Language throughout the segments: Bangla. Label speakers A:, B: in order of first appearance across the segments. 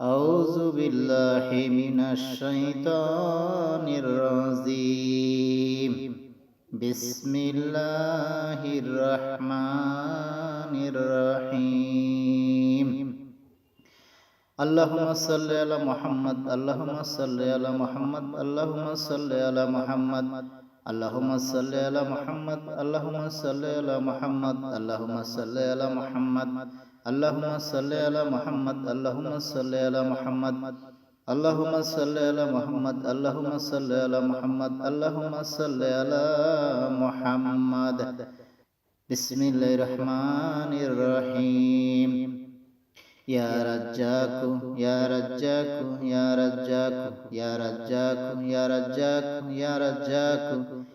A: أعوذ بالله من الشيطان الرجيم بسم الله الرحمن الرحيم اللهم صل على محمد اللهم صل على محمد اللهم صل على محمد اللهم صل على محمد اللهم صل على محمد اللهم صل على محمد اللهم صل على محمد اللهم صل على محمد اللهم صل على محمد اللهم صل على محمد اللهم صل على محمد. بسم الله الرحمن الرحيم. يا رجاك يا رجاك يا رجاك يا رجاك يا رجاك يا رجاك.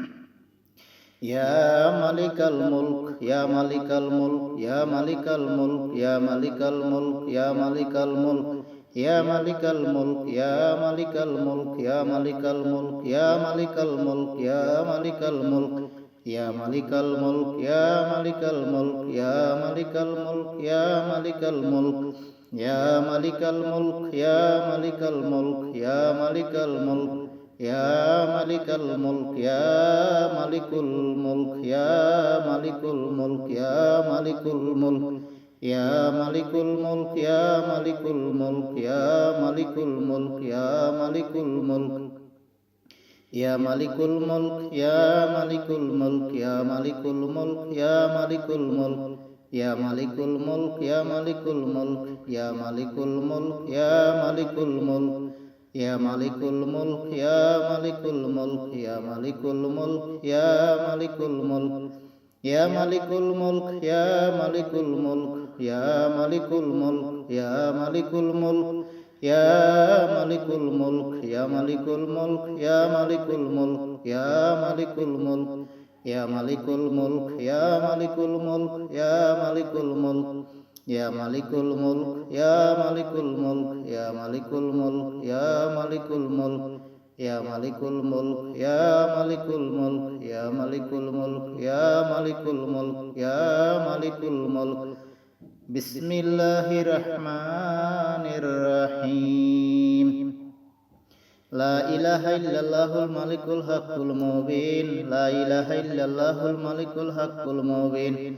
A: يا ملك الملك يا ملك الملك يا ملك الملك يا ملك الملك يا ملك الملك يا ملك الملك يا ملك الملك يا ملك الملك يا ملك الملك يا ملك الملك يا ملك الملك يا ملك الملك يا ملك الملك يا ملك الملك يا ملك الملك يا ملك الملك يا ملك الملك يا ملك الملك يا ملك الملك يا ملك الملك يا ملك الملك يا ملك الملك يا ملك الملك يا ملك الملك يا ملك الملك يا ملك الملك يا ملك الملك يا ملك الملك يا ملك الملك يا ملك الملك يا ملك الملك يا ملك الملك يا ملك الملك يا ملك الملك يا ملك الملك يا ملك الملك يا ملك الملك يا ملك الملك يا ملك الملك يا ملك الملك يا ملك الملك يا ملك الملك يا ملك الملك يا ملك الملك يا ملك الملك يا ملك الملك يا ملك الملك يا ملك الملك يا ملك الملك يا ملك الملك يا ملك الملك يا ملك الملك يا ملك الملك يا ملك الملك يا ملك الملك يا ملك الملك يا ملك الملك بسم الله الرحمن الرحيم لا إله إلا الله الملك الحق المبين لا إله إلا الله الملك الحق المبين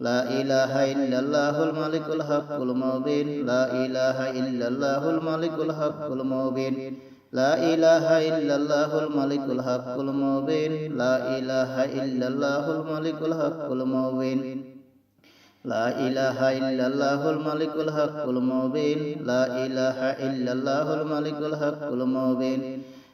A: লা ইলাহা ইল্লাল্লাহুল মালিকুল হাক্কুল মুবিন লা ইলাহা ইল্লাল্লাহুল মালিকুল হাক্কুল মুবিন লা ইলাহা ইল্লাল্লাহুল মালিকুল হাক্কুল মুবিন লা ইলাহা ইল্লাল্লাহুল মালিকুল হাক্কুল মুবিন লা ইলাহা ইল্লাল্লাহুল মালিকুল হাক্কুল মুবিন লা ইলাহা ইল্লাল্লাহুল মালিকুল হাক্কুল মুবিন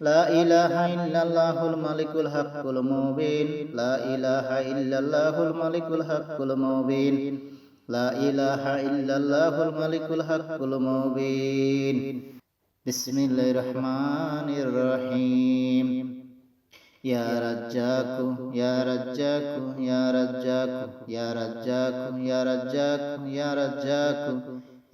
A: لا إله إلا الله الملك الحق المبين. لا إله إلا الله الملك الحق المبين. لا إله إلا الله الملك الحق المبين. بسم الله الرحمن الرحيم. يا رجاك يا رجاك يا رجاك يا رجاك يا رجاك يا رجاك يا رجاك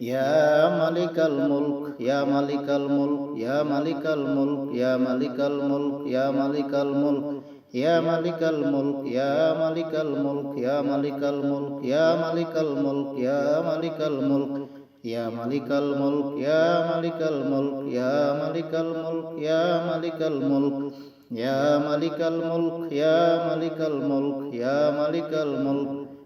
A: يا ملك الملك يا ملك الملك يا ملك الملك يا ملك الملك يا ملك الملك يا ملك الملك يا ملك الملك يا ملك الملك يا ملك الملك يا ملك الملك يا ملك الملك يا ملك الملك يا ملك الملك يا ملك الملك يا ملك الملك يا ملك الملك يا ملك الملك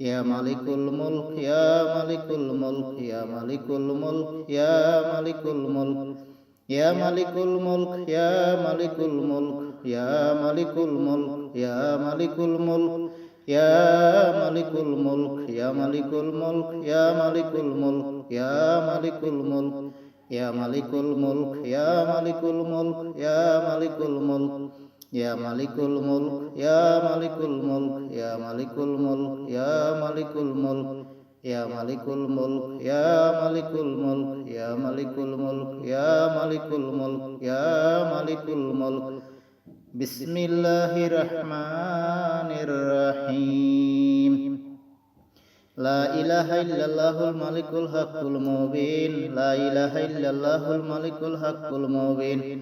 A: يا ملك الملك يا ملك الملك يا ملك الملك يا ملك الملك يا ملك الملك يا ملك الملك يا ملك الملك يا ملك الملك يا ملك الملك يا ملك الملك يا ملك الملك يا ملك الملك يا ملك الملك يا ملك الملك يا ملك الملك يا ملك الملك يا ملك الملك يا ملك الملك يا ملك الملك يا ملك الملك يا ملك الملك يا ملك الملك يا ملك الملك يا ملك الملك بسم الله الرحمن الرحيم لا إله إلا الله الملك الحق المبين لا إله إلا الله الملك الحق المبين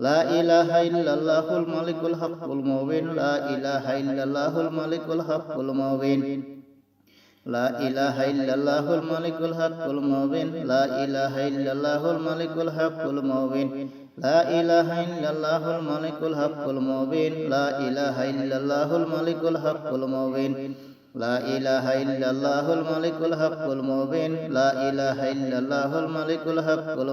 A: লা ইলাহা ইল্লাল্লাহুল মালিকুল হাক্কুল মুবিন, লা ইলাহা ইল্লাল্লাহুল মালিকুল হাক্কুল মুবিন, লা ইলাহা ইল্লাল্লাহুল মালিকুল হাক্কুল মুবিন, লা ইলাহা ইল্লাল্লাহুল মালিকুল হাক্কুল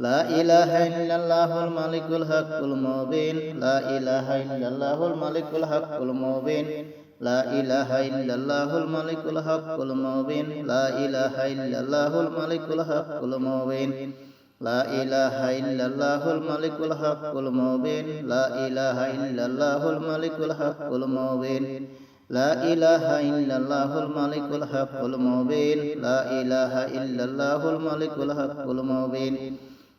A: লা ইলাহা ইল্লাল্লাহুল মালিকুল হাক্কুল মুবিন লা ইলাহা ইল্লাল্লাহুল মালিকুল হাক্কুল মুবিন লা ইলাহা ইল্লাল্লাহুল মালিকুল হাক্কুল মুবিন লা ইলাহা ইল্লাল্লাহুল মালিকুল হাক্কুল মুবিন لا إله إلا الله الملك الحق المبين لا إله إلا الله الملك الحق المبين لا إله إلا الله الملك الحق المبين لا إله إلا الله الملك الحق المبين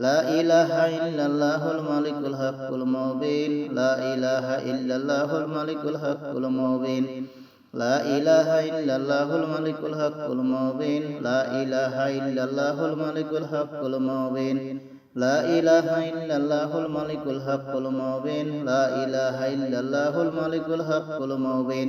A: লা ইলাহা ইল্লাল্লাহুল মালিকুল হাক্কুল মুবিন লা ইলাহা ইল্লাল্লাহুল মালিকুল হাক্কুল মুবিন লা ইলাহা ইল্লাল্লাহুল মালিকুল হাক্কুল মুবিন লা ইলাহা ইল্লাল্লাহুল মালিকুল হাক্কুল মুবিন লা ইলাহা ইল্লাল্লাহুল মালিকুল হাক্কুল মুবিন লা ইলাহা ইল্লাল্লাহুল মালিকুল হাক্কুল মুবিন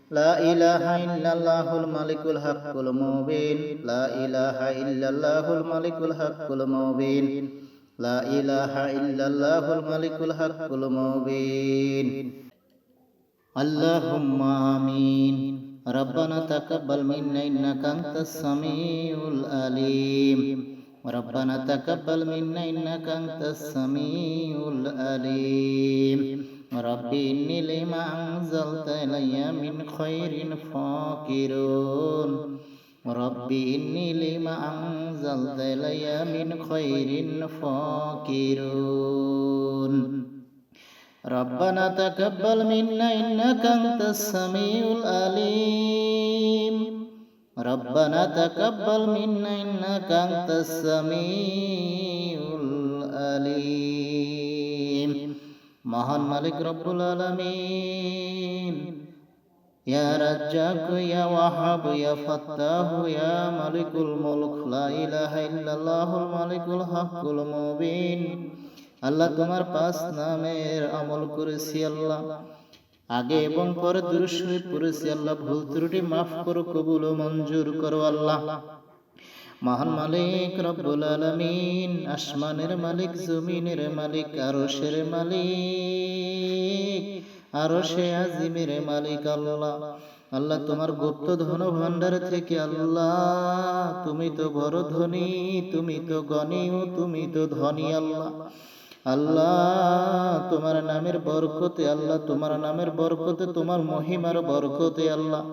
A: لا إله إلا الله الملك الحق المبين. لا إله إلا الله الملك الحق المبين. لا إله إلا الله الملك الحق المبين. اللهم آمين. ربنا تقبل منا إنك أنت السميع العليم. ربنا تقبل منا إنك أنت السميع العليم. ربي إني لما أنزلت إلي من خير فاكرون ربي إني لما أنزلت إلي من خير فاكرون ربنا تقبل منا إنك أنت السميع العليم. ربنا تقبل منا إنك أنت السميع العليم. মহান মালিক রব্বুল আলামিন। ইয়া রাজ্জাক, ইয়া ওয়াহাব, ইয়া ফাত্তাহ, ইয়া মালিকুল মুলক, লা ইলাহা ইল্লাল্লাহুল মালিকুল হাক্কুল মুবিন। আল্লাহ তোমার পাঁচ নামের আমল করেছি আল্লাহ। আগে এবং পরে দুরুশরী পড়েছি আল্লাহ। ভুল ত্রুটি মাফ করো, কবুল ও মঞ্জুর করো আল্লাহ। মহান মালিক রব্বুল আলামিন, আসমানের মালিক, জমিনের মালিক, আরশের মালিক, আরশে আজিমের মালিক আল্লাহ। আল্লাহ তোমার গুপ্ত ধন ভান্ডার থেকে আল্লাহ। তুমি তো বড় ধনী, তুমি তো গণী তুমি তো ধনী আল্লাহ। আল্লাহ, তোমার নামের বরকতে, আল্লাহ, তোমার নামের বরকতে, তোমার মহিমার বরকতে আল্লাহ।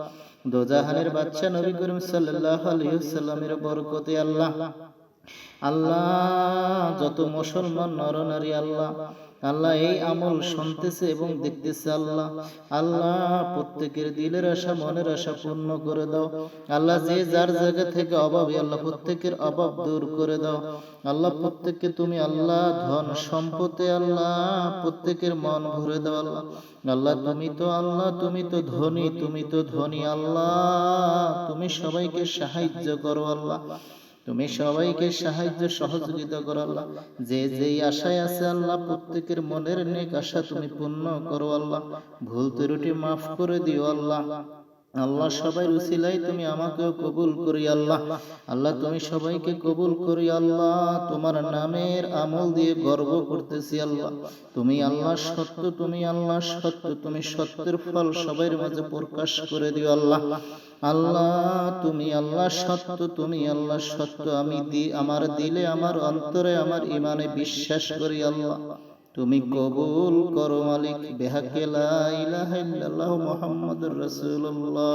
A: দোজাহানের বাচ্চা নবী করিম সাল্লাহ আলাইহি ওয়াসাল্লামের বরকতে আল্লাহ। আল্লাহ যত মুসলমান নরনারী আল্লাহ আল্লাহ এই আমল শুনতেছে এবং দেখতেছে আল্লাহ। আল্লাহ, প্রত্যেকের দিলের আশা, মনের আশা পূর্ণ করে দাও। আল্লাহ যে যার জায়গা থেকে অভাবী আল্লাহ প্রত্যেকের অভাব দূর করে দাও। আল্লাহ প্রত্যেককে তুমি আল্লাহ, ধন সম্পদে আল্লাহ, প্রত্যেকের মন ভরে দাও আল্লাহ। আল্লাহ, তুমি তো আল্লাহ, তুমি তো ধনী, তুমি তো ধনী আল্লাহ। তুমি সবাইকে সাহায্য করো আল্লাহ। তুমি সবাইকে সাহায্য সহযোগিতা করো আল্লাহ। যে যেই আশায় আছে আল্লাহ প্রত্যেকের মনের নেক আশা তুমি পূর্ণ করো আল্লাহ। ভুল ত্রুটি মাফ করে দিও আল্লাহ। আল্লাহ সবাই উসিলাই তুমি আমাকেও কবুল করি, আল্লাহ। আল্লাহ, তুমি সবাইকে কবুল করি, আল্লাহ। তোমার নামের আমল দিয়ে গর্ব করতেছি, আল্লাহ। তুমি আল্লাহ সত্য, তুমি আল্লাহ সত্য, তুমি সত্যের ফল সবার মাঝে প্রকাশ করে দিও, আল্লাহ। আল্লাহ, তুমি আল্লাহ সত্য, তুমি আল্লাহ সত্য। আমি দি, আমার দিলে, আমার অন্তরে, আমার ইমানে বিশ্বাস করি, আল্লাহ। তুমি কবুল করো মালিক বেহাকে লাহ মোহাম্মদ রসুল্লাহ